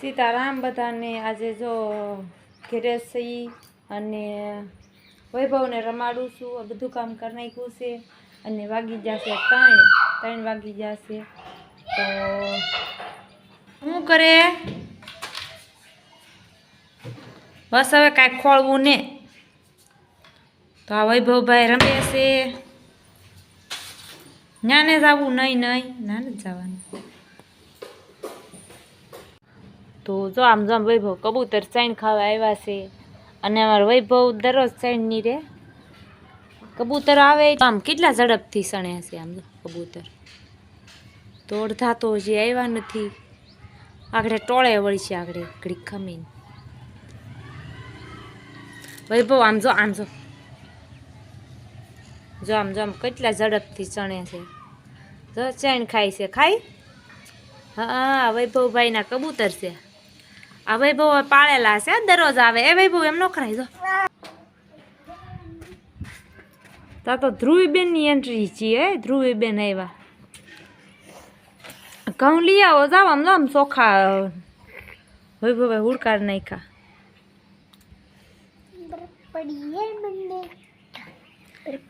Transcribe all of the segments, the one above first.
સીતારામ બધાને આજે જો ઘેરે સહી અને વૈભવને રમાડું છું. બધું કામ કરી નાખ્યું છે અને વાગી જશે ત્રણ ત્રણ વાગી જશે. તો શું કરે? બસ હવે કાંઈક ખોળવું ને. તો આ વૈભવભાઈ રમે છે. નાને જવું? નહીં નહીં. નાને જ જવાનું. તો જો આમ જો વૈભવ કબૂતર ચાઈન ખાવા આવ્યા છે અને અમારો વૈભવ દરરોજ ચાઈનની રે. કબૂતર આવે આમ કેટલા ઝડપથી સણે છે આમ કબૂતર. તો અડધા તો હજી આવ્યા નથી. આગળ ટોળે વળી છે આગળ ઘડી ખમીને. વૈભવ આમ જો આમ જો. જો આમ જો આમ કેટલા ઝડપથી ચણે છે. જો ચણ ખાય છે. ખાય? હા, વૈભવભાઈના કબૂતર છે. આ વૈભવ પાળેલા છે દરરોજ આવે. એ વૈભવ એમ નો કરાય, જો. તા તો ધ્રુવીબેનની એન્ટ્રી છે હે, ધ્રુવીબેન આવ્યા ઘઉં લઈ આવો જાવ આમ, જો આમ ચોખા વૈભવ હુડકાર નાખ્યા.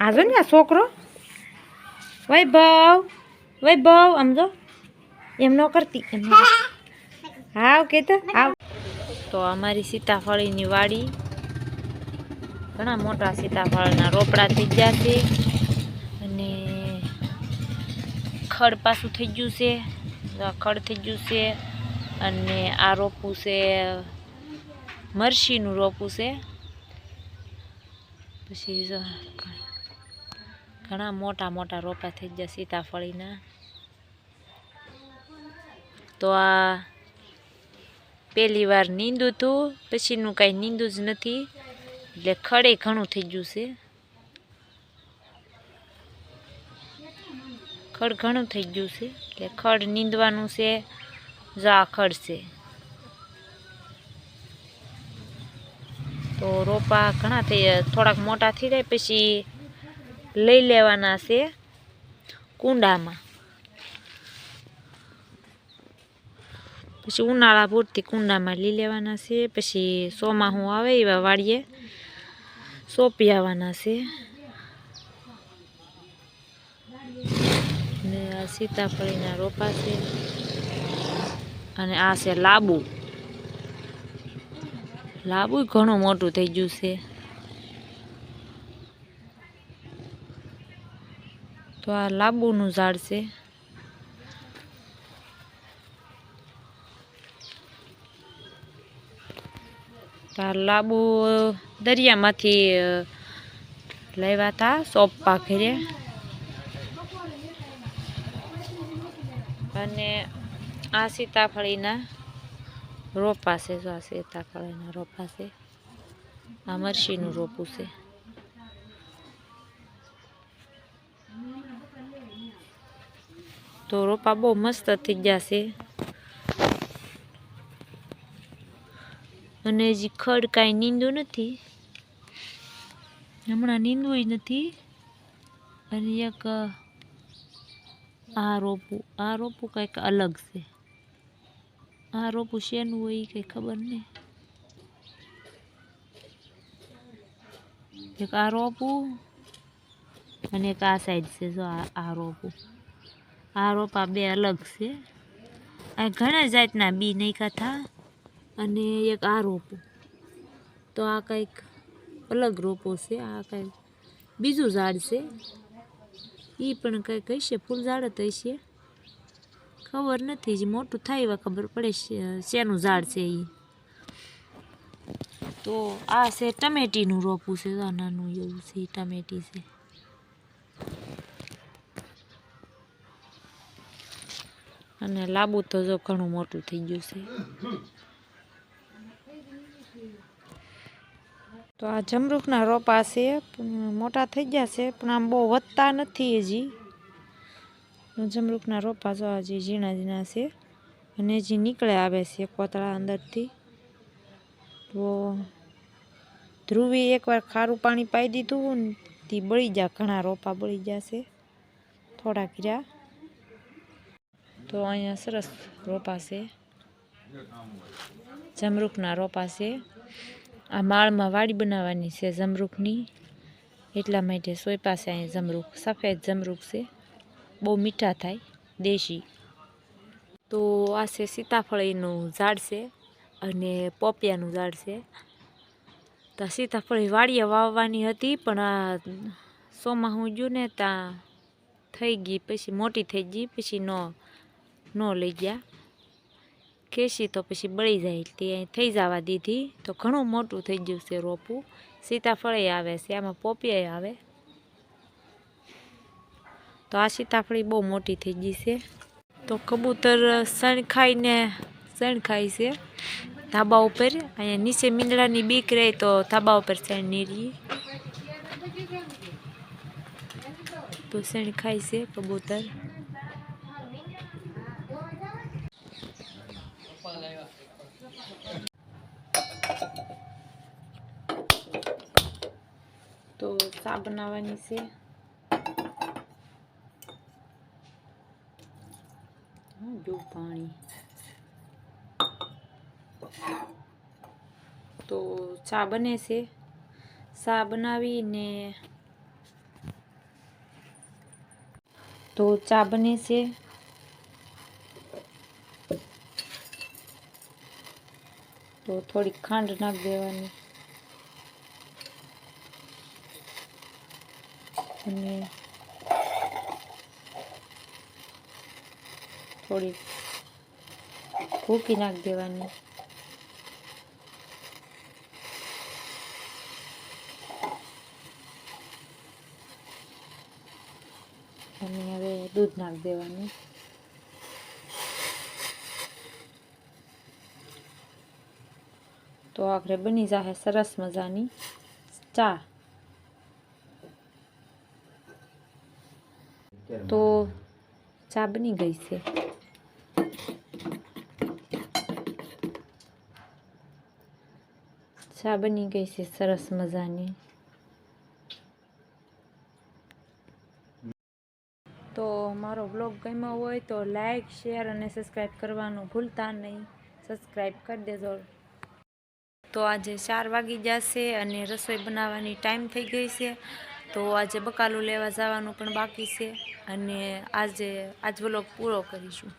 આજો ને છોકરો. વૈભવ વૈભવ, આમ જો. એમ નો કરતી, એમ. હાવ કે તો તો અમારી સીતાફળીની વાડી. ઘણા મોટા સીતાફળના રોપડા થઈ ગયા છે. અને ખડ પાછું થઈ ગયું છે. આ ખડ થઈ ગયું છે. અને આ રોપું છે મરસીનું રોપું છે. પછી ઘણા મોટા મોટા રોપા થઈ ગયા સીતાફળીના. તો આ પહેલી વાર નીંદું હતું, પછીનું કાંઈ નીંદું જ નથી. એટલે ખડે ઘણું થઈ ગયું છે. ખડ ઘણું થઈ ગયું છે. એટલે ખડ નીંદવાનું છે, જો આ ખડ છે. તો રોપા ઘણા થઈ થોડાક મોટા થઈ જાય, પછી લઈ લેવાના છે કુંડામાં. પછી ઉનાળા પૂરતી કુંડામાં લઈ લેવાના છે, પછી ચોમાસું આવે એવા વાડીએ સોંપી આવવાના છે. ને આ સીતાફળીના રોપા છે અને આ છે લાબુ. લાબુ ઘણું મોટું થઈ ગયું છે. તો આ લાંબુનું ઝાડ છે. આ લાબુ દરિયામાંથી લેવા હતા સોપા ઘરે. અને આ સીતાફળીના રોપા છે, જો આ સીતાફળીના રોપા છે. આ મરસીનું રોપું છે. તો રોપા બહુ મસ્ત થઈ ગયા છે. અને હજી ખડ કાંઈ નીંદું નથી. હમણાં નીંદવું નથી. અને એક, આ રોપું આ રોપું કંઈક અલગ છે. આ રોપું શેનું હોય એ કંઈ ખબર નહીં. એક આ રોપું અને એક આ સાઈડ છે જો આ રોપું. આ રોપા બે અલગ છે. આ ઘણા જાતના બી નહીં હતા. અને એક આ રોપો. તો આ કંઈક અલગ રોપો છે, આ કંઈક બીજું ઝાડ છે. એ પણ કંઈક હશે, ફૂલ ઝાડ જ હશે. ખબર નથી જે મોટું થાય એવા ખબર પડે શેનું ઝાડ છે એ તો આ છે ટમેટીનું રોપું છે, આ નાનું એવું છે ટમેટી છે. અને લાંબુ તો જો ઘણું મોટું થઈ ગયું છે. તો આ જમરૂખના રોપા છે મોટા થઈ ગયા છે, પણ આમ બહુ વધતા નથી હજી. જમરૂખના રોપા જો હજી ઝીણા ઝીણા છે, અને હજી નીકળે આવે છે કોતળા અંદરથી. તો ધ્રુવી એકવાર ખારું પાણી પાઈ દીધું તે બળી જા, ઘણા રોપા બળી જશે થોડા કર્યા તો અહીંયા સરસ રોપા છે. જમરૂખના રોપા છે. આ માળમાં વાડી બનાવવાની છે જમરૂખની એટલા માટે સોય પાસે અહીં જમરૂખ સફેદ જમરૂખ છે. બહુ મીઠા થાય, દેશી. તો આ છે સીતાફળીનું ઝાડ છે અને પોપિયાનું ઝાડ છે. તો સીતાફળી વાડીએ વાવવાની હતી, પણ આ સોમાં હું ગયું ને ત્યાં થઈ ગઈ, પછી મોટી થઈ ગઈ, પછી ન ન લઈ ગયા. કેસી તો પછી બળી જાય, તે થઈ જવા દીધી. તો ઘણું મોટું થઈ ગયું છે રોપું સીતાફળે આવે છે, આમાં પોપિયા આવે. તો આ સીતાફળી બહુ મોટી થઈ ગઈ છે. તો કબૂતર સણ ખાઈને સણ ખાય છે. ધાબા ઉપર, અહીંયા નીચે મીંદડાની બીક રહે તો ધાબા ઉપર સણ નીરી તો સણ ખાય છે કબૂતર. ચા બનાવવાની છે પાણી તો ચા બને છે ચા બનાવીને તો ચા બને છે તો થોડીક ખાંડ નાખી દેવાની અને થોડી ભૂકી નાખી દેવાની. અને હવે દૂધ નાખી દેવાનું. તો આખરે બની જશે સરસ મજાની ચા. તો ચા બની ગઈ છે. ચા બની ગઈ છે સરસ મજાની. તો મારો બ્લોગ ગમ્યો હોય તો લાઈક, શેર અને સબસ્ક્રાઈબ કરવાનું ભૂલતા નહીં. સબસ્ક્રાઈબ કરી દેજો. તો આજે ચાર વાગી જશે અને રસોઈ બનાવવાની ટાઈમ થઈ ગઈ છે. તો આજે બકાલું લેવા જવાનું પણ બાકી છે અને આજે આજ વ્લોગ પૂરો કરીશું.